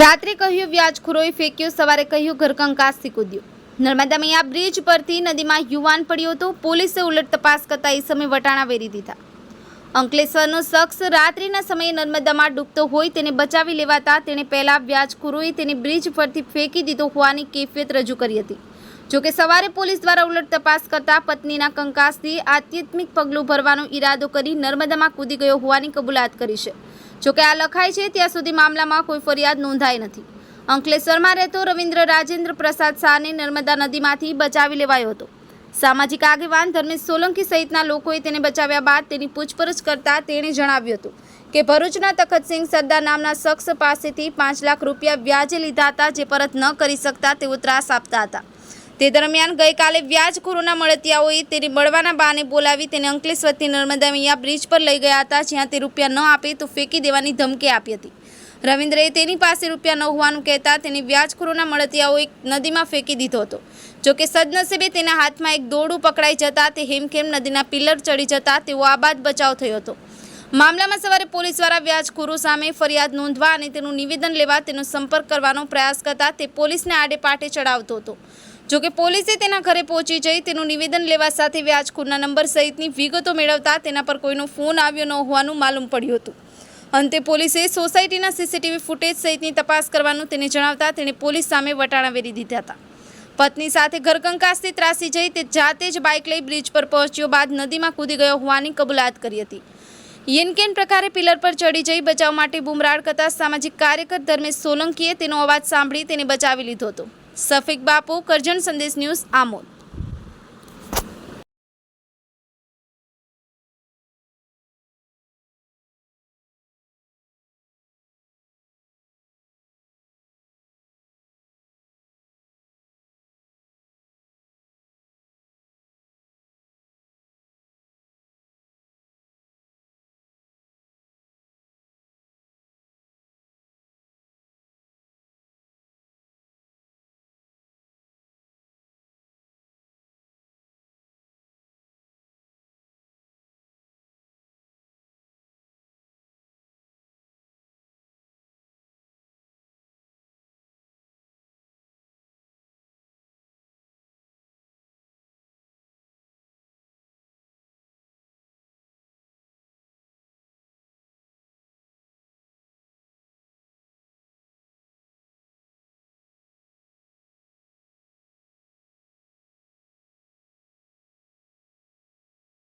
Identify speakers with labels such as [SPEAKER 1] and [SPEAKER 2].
[SPEAKER 1] રાત્રે કહ્યું વ્યાજખોરોએ ફેંક્યો. સવારે કહ્યું ઘરકંકાસથી કૂદ્યું. નર્મદા મૈયા બ્રિજ પરથી નદીમાં યુવાન પડ્યો હતો. પોલીસે ઉલટ તપાસ કરતા એ સમયે વટાણા વેરી દીધા. અંકલેશ્વરનો શખ્સ રાત્રિના સમયે નર્મદામાં ડૂબતો હોય તેને બચાવી લેવાતા તેણે પહેલાં વ્યાજખોરોએ તેને બ્રિજ પરથી ફેંકી દીધો હોવાની કેફિયત રજૂ કરી હતી. જોકે સવારે પોલીસ દ્વારા ઉલટ તપાસ કરતા પત્નીના કંકાસથી આધ્યાત્મિક પગલું ભરવાનો ઈરાદો કરી નર્મદામાં કૂદી ગયો હોવાની કબૂલાત કરી છે. જોકે આ લખાય છે, ત્યાં સુધી મામલામાં કોઈ ફરિયાદ નોંધાઈ નથી. અંકલેશ્વરમાં રહેતો રવિન્દ્ર રાજેન્દ્ર પ્રસાદ શાહને નર્મદા નદીમાંથી બચાવી લેવાયો હતો. સામાજિક આગેવાન ધર્મેશ સોલંકી સહિતના લોકોએ તેને બચાવ્યા બાદ તેની પૂછપરછ કરતા તેણે જણાવ્યું હતું કે ભરૂચના તખતસિંહ સરદાર નામના શખ્સ પાસેથી પાંચ લાખ રૂપિયા વ્યાજે લીધા હતા, જે પરત ન કરી શકતા તેઓ ત્રાસ આપતા હતા. તે દરમિયાન ગઈકાલે વ્યાજખોરોના મળતિયાઓએ તેને મળવાના બહાને બોલાવી તેને અંકલેશ્વરથી નર્મદા મૈયા બ્રિજ પર લઈ ગયા હતા, જ્યાં તે રૂપિયા ન આપે તો ફેંકી દેવાની ધમકી આપી હતી. રવિન્દ્રએ તેની પાસે રૂપિયા ન હોવાનું કહેતા તેને વ્યાજખોરોના મળતિયાઓએ નદીમાં ફેંકી દીધો હતો. જોકે સદનસીબે તેના હાથમાં એક દોરડું પકડાઈ જતા તે હેમખેમ નદીના પિલર ચડી જતા તેઓ આબાદ બચાવ થયો હતો. મામલામાં સવારે પોલીસ દ્વારા વ્યાજખોરો સામે ફરિયાદ નોંધવા અને તેનું નિવેદન લેવા તેનો સંપર્ક કરવાનો પ્રયાસ કરતા તે પોલીસને આડે પાટે ચડાવતો હતો. જોકે પોલીસે તેના ઘરે પહોંચી જઈ તેનું નિવેદન લેવા સાથે વ્યાજખોરના નંબર સહિતની વિગતો મેળવતા તેના પર કોઈનો ફોન આવ્યો ન હોવાનું માલુમ પડ્યું હતું. અંતે પોલીસે સોસાયટીના સીસીટીવી ફૂટેજ સહિતની તપાસ કરવાનું તેને જણાવતા તેણે પોલીસ સામે વટાણા વેરી દીધા હતા. પત્ની સાથે ઘરકંકાસથી ત્રાસી જઈ તે જાતે જ બાઇક લઈ બ્રિજ પર પહોંચ્યો બાદ નદીમાં કૂદી ગયો હોવાની કબૂલાત કરી હતી. યેનકેન પ્રકારે પિલર પર ચડી જઈ બચાવ માટે બુમરાડ કરતા સામાજિક કાર્યકર ધર્મેશ સોલંકીએ તેનો અવાજ સાંભળી તેને બચાવી લીધો હતો. સફીક બાપુ કરજણ સંદેશ ન્યૂઝ આમોદ.